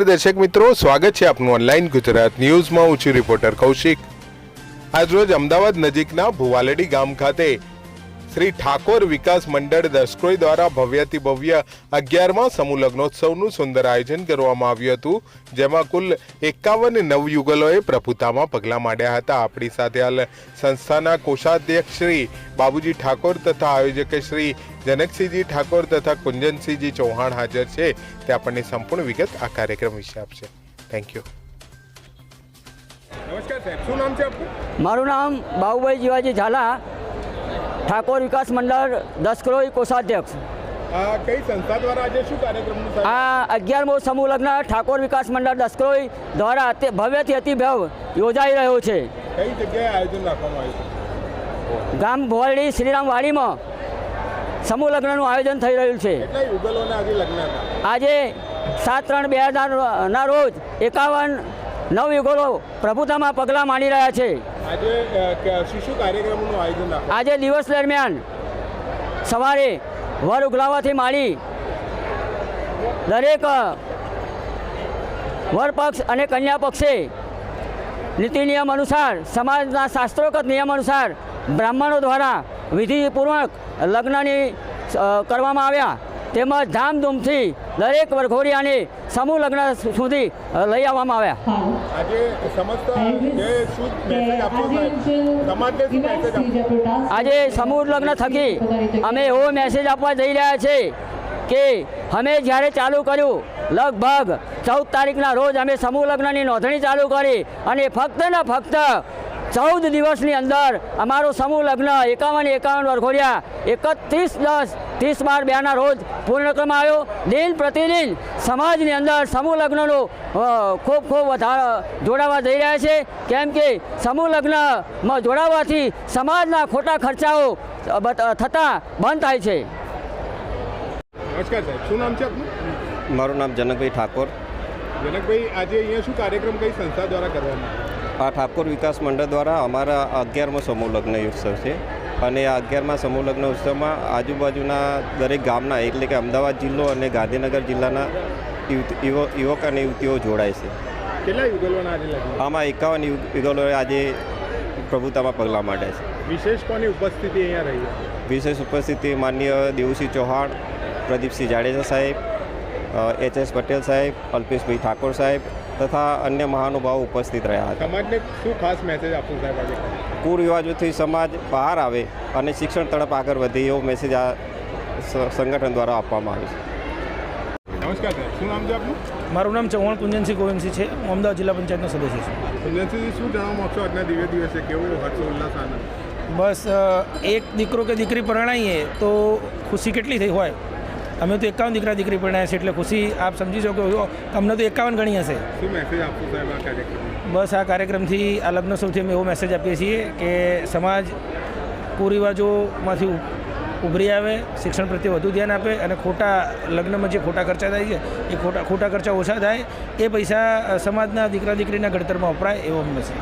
દર્શક મિત્રો, સ્વાગત છે આપનું ઓનલાઈન ગુજરાત ન્યૂઝમાં હું છું રિપોર્ટર કૌશિક. આજરોજ અમદાવાદ નજીકના ભુવાલડી ગામ ખાતે શ્રી ઠાકોર વિકાસ મંડળ દસકોઈ દ્વારા ભવ્યથી ભવ્ય અગિયારમાં સમૂહ લગ્નોત્સવનું સુંદર આયોજન કરવામાં આવ્યું હતું જેમાં કુલ એકાવન નવયુગલોએ પ્રભુતામાં પગલાં માંડ્યા હતા. આપણી સાથે હાલ સંસ્થાના કોષાધ્યક્ષ શ્રી બાબુજી ઠાકોર તથા આયોજક શ્રી જનકસિંહજી ઠાકોર તથા કુંજનસિંહજી ચૌહાણ હાજર છે. તે આપણને સંપૂર્ણ વિગત આ કાર્યક્રમ વિશે આપશે. થેન્ક યુ નમસ્કાર સાહેબ શું નામ છે આપનું? મારું નામ બાહુભાઈ જીવાજી ઝાલા. ઠાકોર વિકાસ મંડળ દસક્રોઈ કોષાધ્યક્ષ. આ કઈ સંસ્થા દ્વારા આજે શું કાર્યક્રમનું આ અગિયારમો સમૂહ લગ્ન ઠાકોર વિકાસ મંડળ દસક્રોઈ દ્વારા તે ભવ્યથી અતિ યોજાઈ રહ્યો છે. કઈ જગ્યાએ આયોજન રાખવામાં આવ્યું છે? ગામ ભોલડી શ્રીરામ વાડીમાં સમૂહ લગ્નનું આયોજન થઈ રહ્યું છે. આજે સાત ત્રણ બે હજારના રોજ એકાવન નવ યુગલો પ્રભુતામાં પગલાં માંડી રહ્યા છે. આજે દિવસ દરમિયાન સવારે વર ઉગલાવાથી માંડી દરેક વરપક્ષ અને કન્યા પક્ષે નીતિ નિયમ અનુસાર, સમાજના શાસ્ત્રોગત નિયમ અનુસાર બ્રાહ્મણો દ્વારા વિધિપૂર્વક લગ્નની કરવામાં આવ્યા. તેમજ ધામધૂમથી દરેક વરઘોડિયાને સમૂહ લગ્ન સુધી લઈ આવવામાં આવ્યા. આજે સમૂહ લગ્ન થકી અમે એવો મેસેજ આપવા જઈ રહ્યા છે કે અમે જ્યારે ચાલુ કર્યું લગભગ ચૌદ તારીખના રોજ અમે સમૂહ લગ્નની નોંધણી ચાલુ કરી અને ફક્ત ને ફક્ત ચૌદ દિવસની અંદર અમારો સમૂહ લગ્ન એકાવન એકાવન વરઘોડિયા એકત્રીસ દસ ત્રીસ બાર બેના રોજ પૂર્ણ કરવામાં આવ્યો. દિન પ્રતિદિન સમાજની અંદર સમૂહ લગ્નનો ખૂબ ખૂબ વધારો જોડાવા જઈ રહ્યા છે. કેમ કે સમૂહ લગ્નમાં જોડાવાથી સમાજના ખોટા ખર્ચાઓ થતાં બંધ થાય છે. નમસ્કાર સાહેબ શું નામ છે આપનું? મારું નામ જનકભાઈ ઠાકોર. જનકભાઈ આજે અહીંયા શું કાર્યક્રમ કઈ સંસ્થા દ્વારા કરવામાં આવ્યો? આ ઠાકોર વિકાસ મંડળ દ્વારા અમારા અગિયારમો સમૂહ લગ્ન ઉત્સવ છે. અને આ અગિયારમાં સમૂહ લગ્ન ઉત્સવમાં આજુબાજુના દરેક ગામના એટલે કે અમદાવાદ જિલ્લો અને ગાંધીનગર જિલ્લાના યુવક અને યુવતીઓ જોડાય છે. કેટલા યુગલોના આજે આમાં એકાવન યુગ- યુગલોએ આજે પ્રભુતામાં પગલાં માંડ્યા છે. વિશેષ કોની ઉપસ્થિતિ અહીંયા રહી વિશેષ ઉપસ્થિતિ માનનીય દેવુસિંહ ચૌહાણ પ્રદીપસિંહ જાડેજા સાહેબ એચ એસ પટેલ સાહેબ અલ્પેશભાઈ ઠાકોર સાહેબ તથા અન્ય મહાનુભાવો ઉપસ્થિત રહ્યા હતા. સમાજને શું ખાસ મેસેજ આપશો સાહેબ આજે? કુરિવાજોથી સમાજ બહાર આવે અને શિક્ષણ તરફ આગળ વધે એવો મેસેજ આ સંગઠન દ્વારા આપવામાં આવે છે. નમસ્કાર સાહેબ શું નામ છે આપનું? મારું નામ ચૌહાણ કુંજનસિંહ ગોવિંદસિંહ છે. હું અમદાવાદ જિલ્લા પંચાયતનો સદસ્ય છું. કુંજનસિંહ શું જણાવવા માંગશો આજના દિવ્ય દિવસે? કેવો હર્ષોલ્લાસ આનંદ? બસ એક દીકરો કે દીકરી પરણાઈએ તો ખુશી કેટલી થઈ હોય? અમે તો એકાવન દીકરા દીકરી પરણાયા છે એટલે ખુશી આપ સમજી શકો છો. અમને તો એકાવન ગણી હશે. શું મેસેજ આપશો સાહેબ આ કાર્યક્રમ બસ આ કાર્યક્રમથી આ લગ્ન સૌથી અમે એવો મેસેજ આપીએ છીએ કે સમાજ કુરિવાજોમાંથી ઉભરી આવે શિક્ષણ પ્રત્યે વધુ ધ્યાન આપે અને ખોટા લગ્નમાં જે ખોટા ખર્ચા થાય છે એ ખોટા ખોટા ખર્ચા ઓછા થાય એ પૈસા સમાજના દીકરા દીકરીના ઘડતરમાં વપરાય એવો મેસેજ